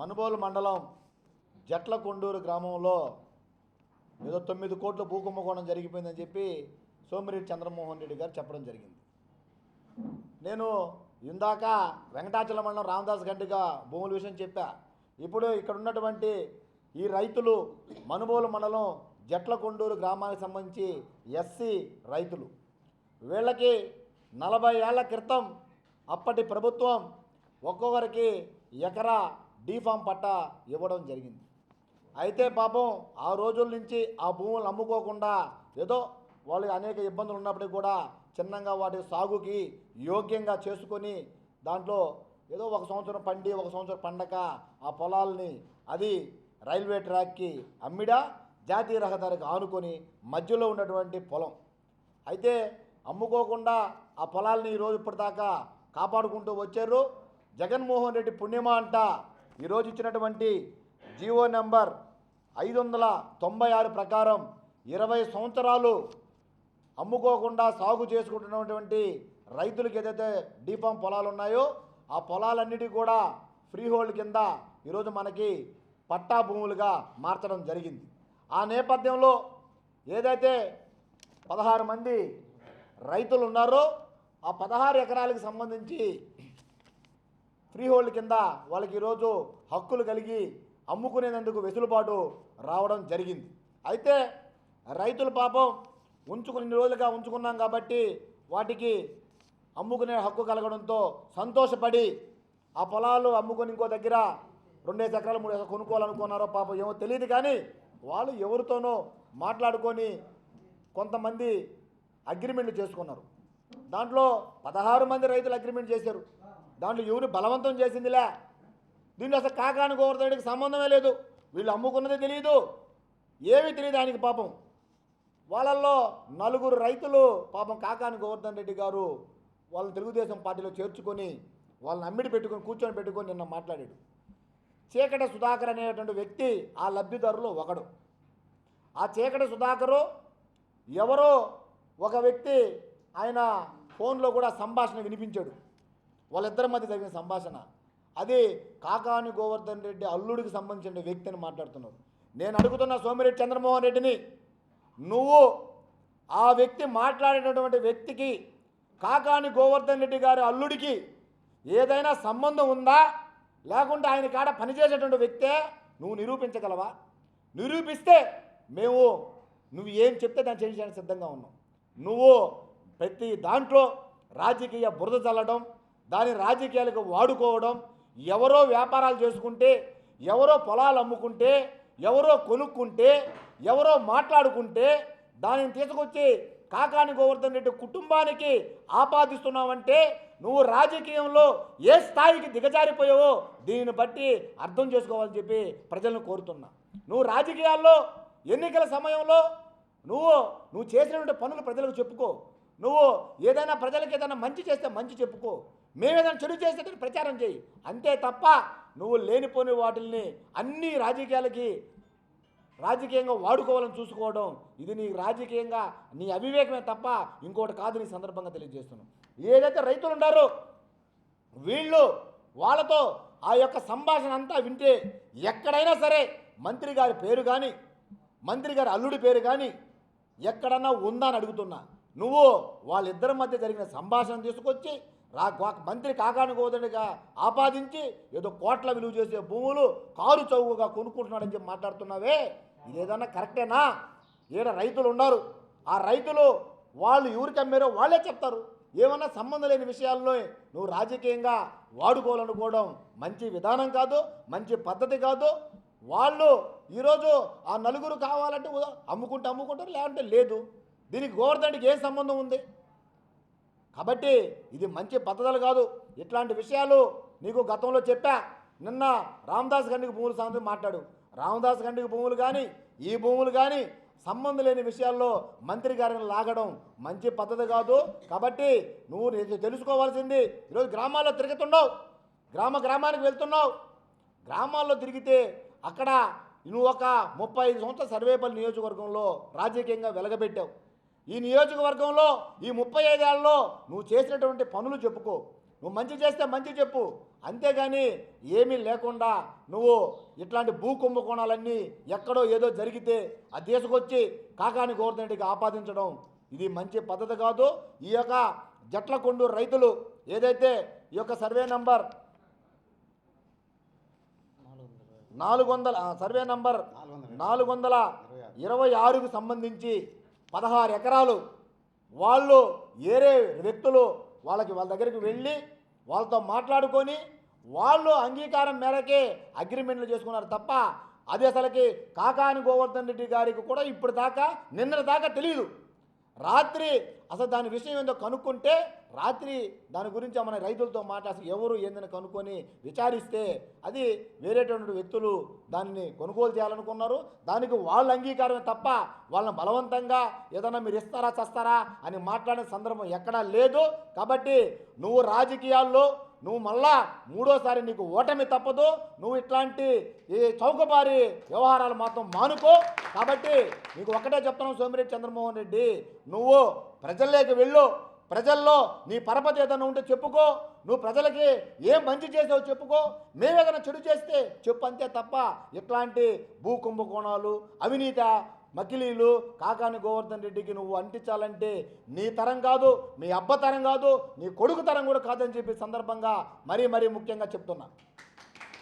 మనుబోలు మండలం జట్ల కొండూరు గ్రామంలో ఏదో తొమ్మిది కోట్ల భూకుంభకోణం జరిగిపోయిందని చెప్పి సోమిరెడ్డి చంద్రమోహన్ రెడ్డి గారు చెప్పడం జరిగింది. నేను ఇందాక వెంకటాచల మండలం రామదాస్ గంటిగా భూముల విషయం చెప్పా. ఇప్పుడు ఇక్కడ ఉన్నటువంటి ఈ రైతులు మనుబోలు మండలం జట్ల కొండూరు గ్రామానికి సంబంధించి ఎస్సీ రైతులు. వీళ్ళకి నలభై ఏళ్ళ క్రితం అప్పటి ప్రభుత్వం ఒక్కొక్కరికి ఎకరా డీఫామ్ పట్టా ఇవ్వడం జరిగింది. అయితే పాపం ఆ రోజుల నుంచి ఆ భూములు అమ్ముకోకుండా ఏదో వాళ్ళకి అనేక ఇబ్బందులు ఉన్నప్పటికీ కూడా చిన్నగా వాటి సాగుకి యోగ్యంగా చేసుకొని దాంట్లో ఏదో ఒక సంవత్సరం పండి ఒక సంవత్సరం పండక ఆ పొలాల్ని అది రైల్వే ట్రాక్కి అమ్మిడా జాతీయ రహదారికి ఆనుకొని మధ్యలో ఉన్నటువంటి పొలం. అయితే అమ్ముకోకుండా ఆ పొలాల్ని ఈరోజు ఇప్పటిదాకా కాపాడుకుంటూ వచ్చారు. జగన్మోహన్ రెడ్డి పుణ్యమా అంట ఈరోజు ఇచ్చినటువంటి జీవో నెంబర్ ఐదు వందల తొంభై ఆరు ప్రకారం ఇరవై సంవత్సరాలు అమ్ముకోకుండా సాగు చేసుకుంటున్నటువంటి రైతులకు ఏదైతే డీఫామ్ పొలాలు ఉన్నాయో ఆ పొలాలన్నిటి కూడా ఫ్రీ హోల్డ్ కింద ఈరోజు మనకి పట్టా భూములుగా మార్చడం జరిగింది. ఆ నేపథ్యంలో ఏదైతే పదహారు మంది రైతులు ఉన్నారో ఆ పదహారు ఎకరాలకు సంబంధించి ఫ్రీహోల్డ్ కింద వాళ్ళకి ఈరోజు హక్కులు కలిగి అమ్ముకునేందుకు వెసులుబాటు రావడం జరిగింది. అయితే రైతుల పాపం ఉంచుకుని రోజులుగా ఉంచుకున్నాం కాబట్టి వాటికి అమ్ముకునే హక్కు కలగడంతో సంతోషపడి ఆ పొలాలు అమ్ముకొని ఇంకో దగ్గర రెండేసి ఎకరాలు మూడు ఎకరాలు కొనుక్కోవాలనుకున్నారో పాపం ఏమో తెలియదు కానీ వాళ్ళు ఎవరితోనో మాట్లాడుకొని కొంతమంది అగ్రిమెంట్లు చేసుకున్నారు. దాంట్లో పదహారు మంది రైతులు అగ్రిమెంట్ చేశారు. దాంట్లో ఎవరు బలవంతం చేసిందిలే. దీంట్లో అసలు కాకాను గోవర్ధనుడికి సంబంధమే లేదు. వీళ్ళు అమ్ముకున్నదే తెలియదు ఏమీ తెలియదు ఆయనకి పాపం. వాళ్ళల్లో నలుగురు రైతులు పాపం కాకాని గోవర్ధన్ రెడ్డి గారు వాళ్ళని తెలుగుదేశం పార్టీలో చేర్చుకొని వాళ్ళని అమ్మిడి పెట్టుకొని కూర్చొని పెట్టుకొని నిన్న మాట్లాడాడు. చీకటి సుధాకర్ అనేటువంటి వ్యక్తి ఆ లబ్ధిదారులో ఒకడు. ఆ చీకటి సుధాకరు ఎవరో ఒక వ్యక్తి ఆయన ఫోన్లో కూడా సంభాషణ వినిపించాడు. వాళ్ళిద్దరి మధ్య జరిగిన సంభాషణ. అది కాకాని గోవర్ధన్ రెడ్డి అల్లుడికి సంబంధించిన వ్యక్తి అని మాట్లాడుతున్నారు. నేను అడుగుతున్న సోమిరెడ్డి చంద్రమోహన్ రెడ్డిని నువ్వు ఆ వ్యక్తి మాట్లాడినటువంటి వ్యక్తికి కాకాని గోవర్ధన్ రెడ్డి గారి అల్లుడికి ఏదైనా సంబంధం ఉందా? లేకుంటే ఆయన కాడ పనిచేసేటువంటి వ్యక్తే నువ్వు నిరూపించగలవా? నిరూపిస్తే మేము నువ్వు ఏం చెప్తే దాన్ని చేయడానికి సిద్ధంగా ఉన్నాం. నువ్వు ప్రతి దాంట్లో రాజకీయ బురద చల్లడం దాని రాజకీయాలకు వాడుకోవడం ఎవరో వ్యాపారాలు చేసుకుంటే ఎవరో పొలాలు అమ్ముకుంటే ఎవరో కొనుక్కుంటే ఎవరో మాట్లాడుకుంటే దానిని తీసుకొచ్చి కాకాని గోవర్ధన్ రెడ్డి కుటుంబానికి ఆపాదిస్తున్నావంటే నువ్వు రాజకీయంలో ఏ స్థాయికి దిగజారిపోయావో దీనిని బట్టి అర్థం చేసుకోవాలని చెప్పి ప్రజలను కోరుతున్నా. నువ్వు రాజకీయాల్లో ఎన్నికల సమయంలో నువ్వు నువ్వు చేసినటువంటి పనులు ప్రజలకు చెప్పుకో. నువ్వు ఏదైనా ప్రజలకు ఏదైనా మంచి చేస్తే మంచి చెప్పుకో. మేము ఏదైనా చెడు చేస్తే ప్రచారం చేయి. అంతే తప్ప నువ్వు లేనిపోని వాటిల్ని అన్ని రాజకీయాలకి రాజకీయంగా వాడుకోవాలని చూసుకోవడం ఇది నీ రాజకీయంగా నీ అవివేకమే తప్ప ఇంకోటి కాదు నీ సందర్భంగా తెలియజేస్తున్నాం. ఏదైతే రైతులు ఉన్నారో వీళ్ళు వాళ్ళతో ఆ యొక్క సంభాషణ అంతా వింటే ఎక్కడైనా సరే మంత్రి గారి పేరు కానీ మంత్రి గారి అల్లుడి పేరు కానీ ఎక్కడన్నా ఉందా అని అడుగుతున్నా. నువ్వు వాళ్ళిద్దరి మధ్య జరిగిన సంభాషణ తీసుకొచ్చి రా మంత్రి కాకాని ఆపాదించి ఏదో కోట్ల విలువ చేసే భూములు కారు చౌకగా కొనుక్కుంటున్నాడని చెప్పి మాట్లాడుతున్నావే? ఇదేదన్నా కరెక్టేనా? ఈడ రైతులు ఉన్నారు? ఆ రైతులు వాళ్ళు ఎవరికి అమ్మారో వాళ్ళే చెప్తారు. ఏమన్నా సంబంధం లేని విషయాల్లో నువ్వు రాజకీయంగా వాడుకోవాలనుకోవడం మంచి విధానం కాదు మంచి పద్ధతి కాదు. వాళ్ళు ఈరోజు ఆ నలుగురు కావాలంటే అమ్ముకుంటే అమ్ముకుంటారు లేదంటే లేదు. దీనికి గోవర్ధన్కి ఏం సంబంధం ఉంది? కాబట్టి ఇది మంచి పద్ధతులు కాదు. ఇట్లాంటి విషయాలు నీకు గతంలో చెప్పా. నిన్న రామదాస్ గండికి భూములు సంబంధించి మాట్లాడు. రామదాస్ గండికి భూములు కానీ ఈ భూములు కానీ సంబంధం లేని విషయాల్లో మంత్రి గారిని లాగడం మంచి పద్ధతి కాదు. కాబట్టి నువ్వు నీకు తెలుసుకోవాల్సింది ఈరోజు గ్రామాల్లో తిరుగుతున్నావు. గ్రామ గ్రామానికి వెళ్తున్నావు. గ్రామాల్లో తిరిగితే అక్కడ నువ్వు ఒక ముప్పై ఐదు సంవత్సరాల సర్వేపల్లి నియోజకవర్గంలో రాజకీయంగా వెలగబెట్టావు. ఈ నియోజకవర్గంలో ఈ ముప్పై ఐదేళ్ళలో నువ్వు చేసినటువంటి పనులు చెప్పుకో. నువ్వు మంచి చేస్తే మంచి చెప్పు. అంతేగాని ఏమీ లేకుండా నువ్వు ఇట్లాంటి భూ కుంభకోణాలన్నీ ఎక్కడో ఏదో జరిగితే అది తీసుకొచ్చి కాకాని గోవర్ధన్ రెడ్డికి ఆపాదించడం ఇది మంచి పద్ధతి కాదు. ఈ యొక్క జట్లకొండు రైతులు ఏదైతే ఈ యొక్క సర్వే నంబర్ నాలుగు వందల ఆ, సర్వే నంబర్ నాలుగు వందల ఇరవై ఆరుకు సంబంధించి పదహారు ఎకరాలు వాళ్ళు ఏరే వ్యక్తులు వాళ్ళకి వాళ్ళ దగ్గరికి వెళ్ళి వాళ్ళతో మాట్లాడుకొని వాళ్ళు అంగీకారం మేరకే అగ్రిమెంట్లు చేసుకున్నారు తప్ప అది అసలుకి కాకాని గోవర్ధన్ రెడ్డి గారికి కూడా ఇప్పుడు దాకా నిన్న దాకా తెలియదు రాత్రి అసలు దాని విషయం ఏందో కనుక్కుంటే రాత్రి దాని గురించి మన రైతులతో మాట్లాడి ఎవరు ఏందని కనుక్కొని విచారిస్తే అది వేరేటువంటి వ్యక్తులు దాన్ని కొనుగోలు చేయాలనుకున్నారు. దానికి వాళ్ళ అంగీకారమే తప్ప వాళ్ళని బలవంతంగా ఏదైనా మీరు ఇస్తారా చస్తారా అని మాట్లాడే సందర్భం ఎక్కడా లేదు. కాబట్టి నువ్వు రాజకీయాల్లో నువ్వు మళ్ళా మూడోసారి నీకు ఓటమి తప్పదు. నువ్వు ఇట్లాంటి ఈ చౌకబారి వ్యవహారాలు మాత్రం మానుకో. కాబట్టి నీకు ఒకటే చెప్తున్నావు సోమిరెడ్డి చంద్రమోహన్ రెడ్డి. నువ్వు ప్రజల్లోకి వెళ్ళు. ప్రజల్లో నీ పరపతి ఏదైనా ఉంటే చెప్పుకో. నువ్వు ప్రజలకి ఏం మంచి చేసావు చెప్పుకో. మేమేదైనా చెడు చేస్తే చెప్పు అంతే తప్ప ఇట్లాంటి భూ కుంభకోణాలు అవినీత మకిలీలు కాకాని గోవర్ధన్ రెడ్డికి నువ్వు అంటించాలంటే నీ తరం కాదు మీ అబ్బ తరం కాదు నీ కొడుకు తరం కూడా కాదని చెప్పి సందర్భంగా మరీ మరీ ముఖ్యంగా చెప్తున్నా.